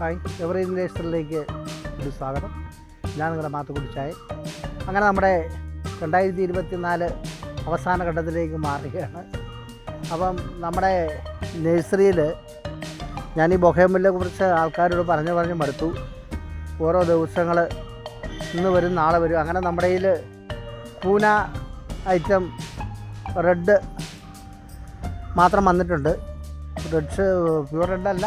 Hi every ഇൻവേസ്റ്ററിലേക്ക് ഒരു സ്വാഗതം. ഞാൻ നിങ്ങളുടെ മാത്തുക്കുടിച്ചായ അങ്ങനെ നമ്മുടെ രണ്ടായിരത്തി ഇരുപത്തി നാല് അവസാന ഘട്ടത്തിലേക്ക് മാറുകയാണ്. അപ്പം നമ്മുടെ നഴ്സറിയിൽ ഞാൻ ഈ ബൊഹേമിലെ കുറിച്ച് ആൾക്കാരോട് പറഞ്ഞു പറഞ്ഞ് മടുത്തു. ഓരോ ദിവസങ്ങൾ ഇന്ന് വരും നാളെ വരും. അങ്ങനെ നമ്മുടെ കയ്യിൽ പൂന ഐറ്റം റെഡ് മാത്രം വന്നിട്ടുണ്ട്. റെഡ്സ് പ്യൂർ റെഡ് അല്ല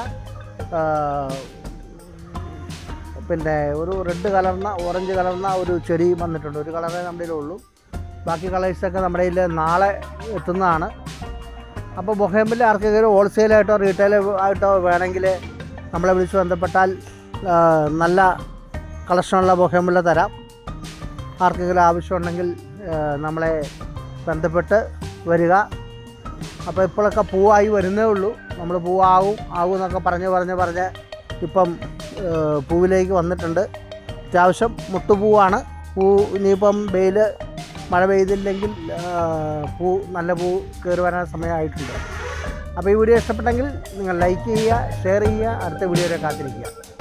പിന്നെ ഒരു റെഡ് കലർന്ന ഓറഞ്ച് കലർന്ന ഒരു ചെടി വന്നിട്ടുണ്ട്. ഒരു കളറേ നമ്മുടെ ഉള്ളൂ. ബാക്കി കളേഴ്സൊക്കെ നമ്മുടെ കയ്യിൽ നാളെ എത്തുന്നതാണ്. അപ്പോൾ ബൊഹേമിൽ ആർക്കെങ്കിലും ഹോൾസെയിലായിട്ടോ റീറ്റെയിൽ ആയിട്ടോ വേണമെങ്കിൽ നമ്മളെ വിളിച്ച് ബന്ധപ്പെട്ടാൽ നല്ല കളക്ഷനുള്ള ബൊഹേമിൽ തരാം. ആർക്കെങ്കിലും ആവശ്യമുണ്ടെങ്കിൽ നമ്മളെ ബന്ധപ്പെട്ട് വരിക. അപ്പോൾ ഇപ്പോഴൊക്കെ പൂവായി വരുന്നേ ഉള്ളൂ. നമ്മൾ പൂവാകും ആകും എന്നൊക്കെ പറഞ്ഞ് പറഞ്ഞ് പറഞ്ഞ് ഇപ്പം പൂവിലേക്ക് വന്നിട്ടുണ്ട്. അത്യാവശ്യം മുട്ടുപൂവാണ് പൂ ഇനിയിപ്പം വെയിൽ മഴ പെയ്തില്ലെങ്കിൽ പൂ നല്ല പൂ കയറി വരാൻ സമയമായിട്ടുണ്ട്. അപ്പോൾ ഈ വീഡിയോ ഇഷ്ടപ്പെട്ടെങ്കിൽ നിങ്ങൾ ലൈക്ക് ചെയ്യുക ഷെയർ ചെയ്യുക അടുത്ത വീഡിയോയിൽ കാത്തിരിക്കുക.